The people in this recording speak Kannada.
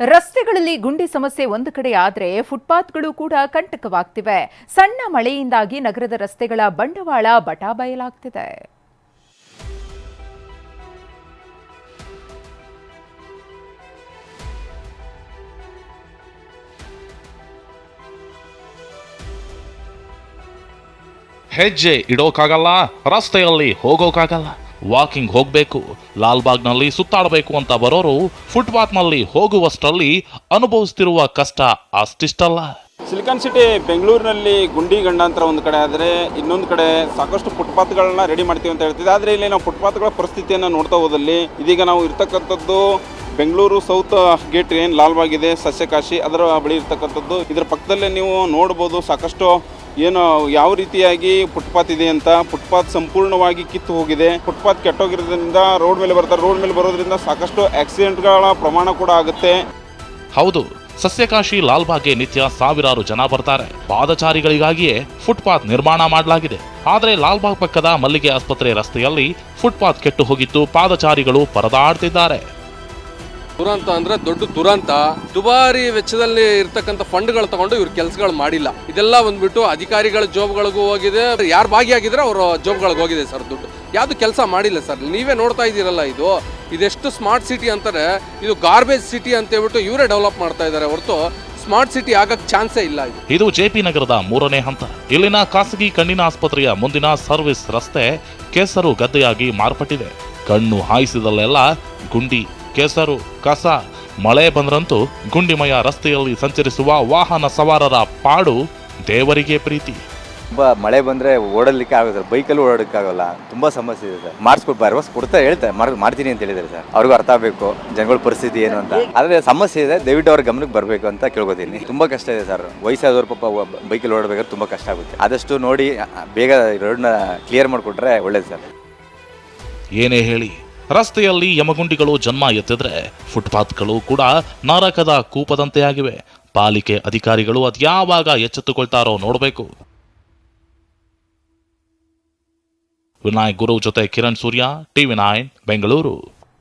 ರಸ್ತೆಗಳಲ್ಲಿ ಗುಂಡಿ ಸಮಸ್ಯೆ ಒಂದು ಕಡೆ ಆದರೆ ಫುಟ್ಪಾತ್ಗಳು ಕೂಡ ಕಂಟಕವಾಗ್ತಿವೆ. ಸಣ್ಣ ಮಳೆಯಿಂದಾಗಿ ನಗರದ ರಸ್ತೆಗಳ ಬಂಡವಾಳ ಬಟಾ ಬಯಲಾಗ್ತಿದೆ. ಹೆಜ್ಜೆ ಇಡೋಕ್ಕಾಗಲ್ಲ ರಸ್ತೆಯಲ್ಲಿ ಹೋಗೋಕ್ಕಾಗಲ್ಲ ವಾಕಿಂಗ್ ಹೋಗಬೇಕು ಲಾಲ್ಬಾಗ್ನಲ್ಲಿ ಸುತ್ತಾಡಬೇಕು ಅಂತ ಬರೋರು ಫುಟ್ಪಾತ್ನಲ್ಲಿ ಹೋಗುವಷ್ಟರಲ್ಲಿ ಅನುಭವಿಸ್ತಿರುವ ಕಷ್ಟ ಅಷ್ಟಿಷ್ಟಲ್ಲ. ಸಿಲಿಕಾನ್ ಸಿಟಿ ಬೆಂಗಳೂರಿನಲ್ಲಿ ಗುಂಡಿ ಗಂಡಾಂತರ ಒಂದು ಕಡೆ ಆದರೆ ಇನ್ನೊಂದು ಕಡೆ ಸಾಕಷ್ಟು ಫುಟ್ಪಾತ್ಗಳನ್ನ ರೆಡಿ ಮಾಡ್ತೀವಿ ಅಂತ ಹೇಳ್ತಿದ್ದೆ ಆದರೆ ಇಲ್ಲಿ ನಾವು ಫುಟ್ಪಾತ್ಗಳ ಪರಿಸ್ಥಿತಿಯನ್ನು ನೋಡ್ತಾ ಹೋದಲ್ಲಿ ಇದೀಗ ನಾವು ಇರ್ತಕ್ಕಂಥದ್ದು ಬೆಂಗಳೂರು ಸೌತ್ ಗೇಟ್ ಏನು ಲಾಲ್ಬಾಗ್ ಇದೆ, ಸಸ್ಯಕಾಶಿ ಅದರ ಬಳಿ ಇರ್ತಕ್ಕಂಥದ್ದು. ಇದರ ಪಕ್ಕದಲ್ಲೇ ನೀವು ನೋಡ್ಬೋದು ಸಾಕಷ್ಟು ಏನು ಯಾವ ರೀತಿಯಾಗಿ ಫುಟ್ಪಾತ್ ಇದೆ ಅಂತ, ಫುಟ್ಪಾತ್ ಸಂಪೂರ್ಣವಾಗಿ ಕಿತ್ತು ಹೋಗಿದೆ. ಫುಟ್ಪಾತ್ ಕೆಟ್ಟೋಗಿರೋದ್ರಿಂದ ರೋಡ್ ಮೇಲೆ ಬರ್ತಾರೆ, ರೋಡ್ ಮೇಲೆ ಬರೋದ್ರಿಂದ ಸಾಕಷ್ಟು ಆಕ್ಸಿಡೆಂಟ್ಗಳ ಪ್ರಮಾಣ ಕೂಡ ಆಗುತ್ತೆ. ಹೌದು, ಸಸ್ಯಕಾಶಿ ಲಾಲ್ಬಾಗ್ಗೆ ನಿತ್ಯ ಸಾವಿರಾರು ಜನ ಬರ್ತಾರೆ. ಪಾದಚಾರಿಗಳಿಗಾಗಿಯೇ ಫುಟ್ಪಾತ್ ನಿರ್ಮಾಣ ಮಾಡಲಾಗಿದೆ. ಆದರೆ ಲಾಲ್ಬಾಗ್ ಪಕ್ಕದ ಮಲ್ಲಿಗೆ ಆಸ್ಪತ್ರೆ ರಸ್ತೆಯಲ್ಲಿ ಫುಟ್ಪಾತ್ ಕೆಟ್ಟು ಹೋಗಿದ್ದು ಪಾದಚಾರಿಗಳು ಪರದಾಡ್ತಿದ್ದಾರೆ. ದುರಂತ ಅಂದ್ರೆ ದೊಡ್ಡ ದುರಂತ. ದುಬಾರಿ ವೆಚ್ಚದಲ್ಲಿ ಇರ್ತಕ್ಕಂಥ ಫಂಡ್ಗಳು ತಗೊಂಡು ಇವ್ರ ಕೆಲಸಗಳು ಮಾಡಿಲ್ಲ. ಇದೆಲ್ಲ ಬಂದ್ಬಿಟ್ಟು ಅಧಿಕಾರಿಗಳ ಜಾಬ್ಗಳಿಗೂ ಹೋಗಿದೆ. ಯಾರು ಭಾಗಿಯಾಗಿದ್ರೆ ಅವರ ಜಾಬ್ಗಳಿಗೆ ಹೋಗಿದೆ ಸರ್ ದುಡ್ಡು. ಯಾವುದು ಕೆಲಸ ಮಾಡಿಲ್ಲ ಸರ್. ನೀವೇ ನೋಡ್ತಾ ಇದ್ದೀರಲ್ಲ ಇದು. ಇದೆಷ್ಟು ಸ್ಮಾರ್ಟ್ ಸಿಟಿ ಅಂತಾರೆ, ಇದು ಗಾರ್ಬೇಜ್ ಸಿಟಿ ಅಂತ ಹೇಳ್ಬಿಟ್ಟು ಇವರೇ ಡೆವಲಪ್ ಮಾಡ್ತಾ ಇದ್ದಾರೆ ಹೊರತು ಸ್ಮಾರ್ಟ್ ಸಿಟಿ ಆಗಕ್ಕೆ ಚಾನ್ಸೇ ಇಲ್ಲ ಇದು. ಇದು ಜೆಪಿ ನಗರದ ಮೂರನೇ ಹಂತ. ಇಲ್ಲಿನ ಖಾಸಗಿ ಕಣ್ಣಿನ ಆಸ್ಪತ್ರೆಯ ಮುಂದಿನ ಸರ್ವಿಸ್ ರಸ್ತೆ ಕೆಸರು ಗದ್ದೆಯಾಗಿ ಮಾರ್ಪಟ್ಟಿದೆ. ಕಣ್ಣು ಹಾಯಿಸಿದಲ್ಲೆಲ್ಲ ಗುಂಡಿ ಕೆಸರು ಕಸ ಮಳೆ ಬಂದ್ರಂತೂ ಗುಂಡಿಮಯ ರಸ್ತೆಯಲ್ಲಿ ಸಂಚರಿಸುವ ವಾಹನ ಸವಾರರ ಪಾಡು ದೇವರಿಗೆ ಪ್ರೀತಿ. ತುಂಬ ಮಳೆ ಬಂದರೆ ಓಡಲಿಕ್ಕೆ ಆಗೋದಿಲ್ಲ ಸರ್ ಬೈಕಲ್ಲಿ ಓಡೋಕ್ಕಾಗಲ್ಲ ತುಂಬ ಸಮಸ್ಯೆ ಇದೆ ಸರ್. ಮಾಡಿಸ್ಕೊಟ್ಟು ಭರವಸೆ ಕೊಡ್ತಾ ಹೇಳ್ತಾರೆ ಮಾಡಿ ಮಾಡ್ತೀನಿ ಅಂತ ಹೇಳಿದ್ದಾರೆ ಸರ್. ಅವ್ರಿಗೂ ಅರ್ಥ ಆಗಬೇಕು ಜನಗಳ ಪರಿಸ್ಥಿತಿ ಏನು ಅಂತ. ಆದರೆ ಸಮಸ್ಯೆ ಇದೆ ದಯವಿಟ್ಟು ಅವ್ರ ಗಮನಕ್ಕೆ ಬರಬೇಕು ಅಂತ ಕೇಳ್ಕೊತೀನಿ. ತುಂಬ ಕಷ್ಟ ಇದೆ ಸರ್. ವಯಸ್ಸಾದವ್ರ ಪಾಪ ಬೈಕಲ್ಲಿ ಓಡಬೇಕಾದ್ರೆ ತುಂಬ ಕಷ್ಟ ಆಗುತ್ತೆ. ಆದಷ್ಟು ನೋಡಿ ಬೇಗ ರೋಡ್ನ ಕ್ಲಿಯರ್ ಮಾಡಿಕೊಟ್ರೆ ಒಳ್ಳೇದು ಸರ್. ಏನೇ ಹೇಳಿ ರಸ್ತೆಯಲ್ಲಿ ಯಮಗುಂಡಿಗಳು ಜನ್ಮ ಎತ್ತಿದ್ರೆ ಫುಟ್ಪಾತ್ಗಳು ಕೂಡ ನರಕದ ಕೂಪದಂತೆ ಆಗಿವೆ ಪಾಲಿಕೆ ಅಧಿಕಾರಿಗಳು ಅದ್ಯಾವಾಗ ಎಚ್ಚೆತ್ತುಕೊಳ್ತಾರೋ ನೋಡಬೇಕು. ವಿನಾಯಕ್ ಗುರು ಜೊತೆ ಕಿರಣ್ ಸೂರ್ಯ, ಟಿವಿ ನೈನ್, ಬೆಂಗಳೂರು.